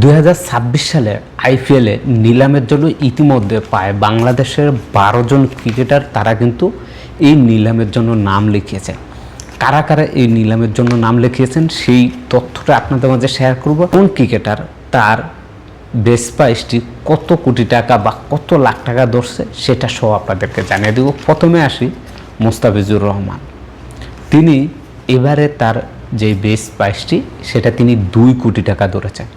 দু হাজার ছাব্বিশ সালে আইপিএলে নিলামের জন্য ইতিমধ্যে পায়। বাংলাদেশের বারো জন ক্রিকেটার তারা কিন্তু এই নিলামের জন্য নাম লিখিয়েছেন। কারা কারা এই নিলামের জন্য নাম লিখিয়েছেন সেই তথ্যটা আপনাদের মাঝে শেয়ার করব। কোন ক্রিকেটার তার বেস প্রাইসটি কত কোটি টাকা বা কত লাখ টাকা ধরছে সেটা সহ আপনাদেরকে জানিয়ে দেব। প্রথমে আসি মোস্তাফিজুর রহমান। তিনি এবারে তার যে বেস প্রাইসটি সেটা তিনি দুই কোটি টাকা ধরেছেন।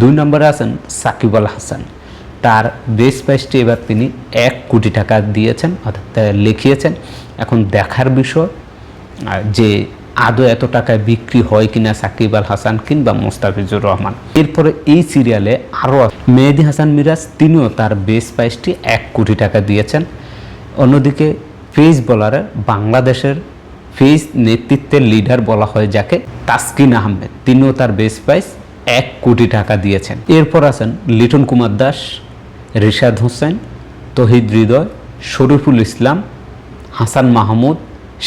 দুই নম্বরে আছেন সাকিব আল হাসান। তার বেস প্রাইসটি এবার তিনি এক কোটি টাকা দিয়েছেন, অর্থাৎ লিখিয়েছেন। এখন দেখার বিষয় যে আদৌ এত টাকায় বিক্রি হয় কিনা সাকিব আল হাসান কিংবা মোস্তাফিজুর রহমান। এরপরে এই সিরিয়ালে আরও মেহেদি হাসান মিরাজ, তিনিও তার বেস প্রাইসটি এক কোটি টাকা দিয়েছেন। অন্যদিকে পেস বোলারে বাংলাদেশের ফেস নেতৃত্বের লিডার বলা হয় যাকে, তাসকিন আহমেদ। তিনিও তার বেস প্রাইস এক কোটি টাকা দিয়েছেন। এরপর আছেন লিটন কুমার দাস, রিশাদ হোসেন, তহিদ হৃদয়, শরীফুল ইসলাম, হাসান মাহমুদ,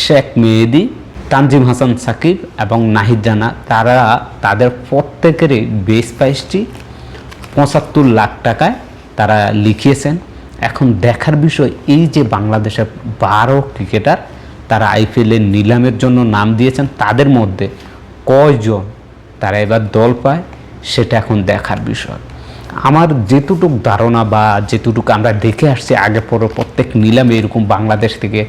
শেখ মেহেদি, তানজিম হাসান সাকিব এবং নাহিদ জানা। তারা তাদের প্রত্যেকেরই বেস প্রাইসটি পঁচাত্তর লাখ টাকায় তারা লিখিয়েছেন। এখন দেখার বিষয় এই যে বাংলাদেশের বারো ক্রিকেটার তারা আইপিএলের নিলামের জন্য নাম দিয়েছেন, তাদের মধ্যে কয়জন তারা এবার দল পায়, সেটা এখন দেখার বিষয়। আমার যেটুটুক ধারণা বা যেটুটুকু আমরা দেখে আসছি, আগে পরে প্রত্যেক নিলামে এরকম বাংলাদেশ থেকে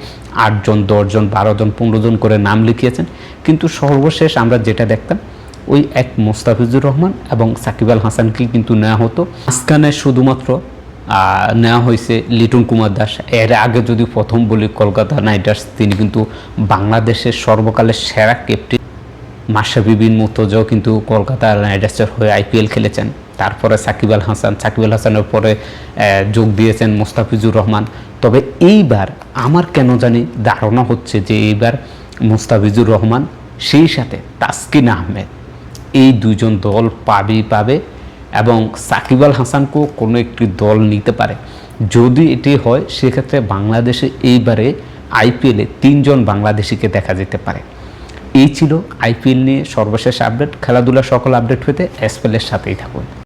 আটজন, দশজন বারো জন পনেরো জন করে নাম লিখিয়েছেন। কিন্তু সর্বশেষ আমরা যেটা দেখতাম, ওই এক মোস্তাফিজুর রহমান এবং সাকিব আল হাসানকে কিন্তু নেওয়া হতো। মাঝখানে শুধুমাত্র নেওয়া হয়েছে লিটন কুমার দাস। এর আগে যদি প্রথম বলি কলকাতা নাইট রাইডার্স তিনি কিন্তু বাংলাদেশের সর্বকালের সেরা ক্যাপ্টেন মাশরাফি বিন মুর্তজাও কিন্তু কলকাতা নাইট হয়ে আইপিএল খেলেছেন। তারপরে সাকিব আল হাসান, সাকিব আল হাসানের পরে যোগ দিয়েছেন মোস্তাফিজুর রহমান। তবে এইবার আমার কেন জানি ধারণা হচ্ছে যে এইবার মোস্তাফিজুর রহমান, সেই সাথে তাসকিন আহমেদ, এই দুজন দল পাবেই পাবে এবং সাকিব আল হাসানকেও কোনো একটি দল নিতে পারে। যদি এটি হয়, সেক্ষেত্রে বাংলাদেশে এইবারে আইপিএলে তিনজন বাংলাদেশিকে দেখা যেতে পারে। এই ছিল আইপিএল নিয়ে সর্বশেষ আপডেট খেলাধুলা সকল আপডেট পেতে এসপেলের সাথেই থাকুন।